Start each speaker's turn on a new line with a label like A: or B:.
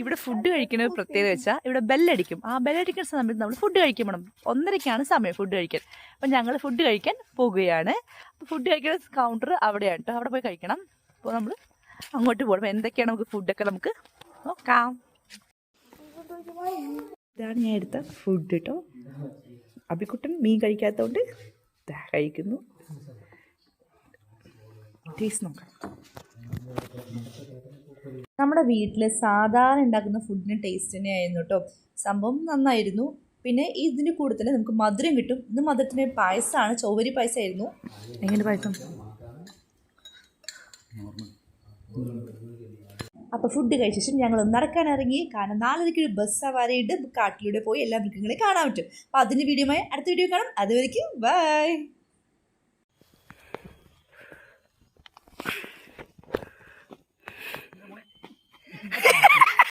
A: ഇവിടെ ഫുഡ് കഴിക്കുന്നത് പ്രത്യേകത വെച്ചാൽ ഇവിടെ ബെല്ലടിക്കും. ആ ബെല്ലടിക്കുന്ന സമയത്ത് നമ്മൾ ഫുഡ് കഴിക്കാൻ വേണം ഒന്നരയ്ക്കാണ് സമയം ഫുഡ് കഴിക്കാൻ. അപ്പം ഞങ്ങൾ ഫുഡ് കഴിക്കാൻ പോകുകയാണ്. ഫുഡ് കഴിക്കുന്ന കൗണ്ടർ അവിടെയാണ് കേട്ടോ അവിടെ പോയി കഴിക്കണം. അപ്പോൾ നമ്മൾ അങ്ങോട്ട് പോകണം എന്തൊക്കെയാണ് നമുക്ക് ഫുഡൊക്കെ നമുക്ക് നോക്കാം. ഇതാണ് ഞാൻ എടുത്ത ഫുഡ് കേട്ടോ അബിക്കുട്ടൻ മീൻ കഴിക്കാത്തതുകൊണ്ട് കഴിക്കുന്നു. ടേസ്റ്റ് നോക്കാം. നമ്മുടെ വീട്ടിൽ സാധാരണ ഉണ്ടാക്കുന്ന ഫുഡിന് ടേസ്റ്റ് തന്നെയായിരുന്നു കേട്ടോ സംഭവം നന്നായിരുന്നു. പിന്നെ ഇതിന്റെ കൂടെ തന്നെ നമുക്ക് മധുരം കിട്ടും. ഇത് മധുരത്തിന് പായസമാണ് ചൊവ്വരി പായസമായിരുന്നു എങ്ങനെ പായസം? അപ്പോൾ ഫുഡ് കഴിച്ച ശേഷം ഞങ്ങൾ നടക്കാൻ ഇറങ്ങി. കാരണം നാലരയ്ക്ക് ഒരു ബസ് സവാരിയിട്ട് കാട്ടിലൂടെ പോയി എല്ലാ മൃഗങ്ങളെയും കാണാൻ പറ്റും. അപ്പോൾ അതിന്റെ വീഡിയോ അടുത്ത വീഡിയോ കാണാം. അതുവരയ്ക്കും ബൈ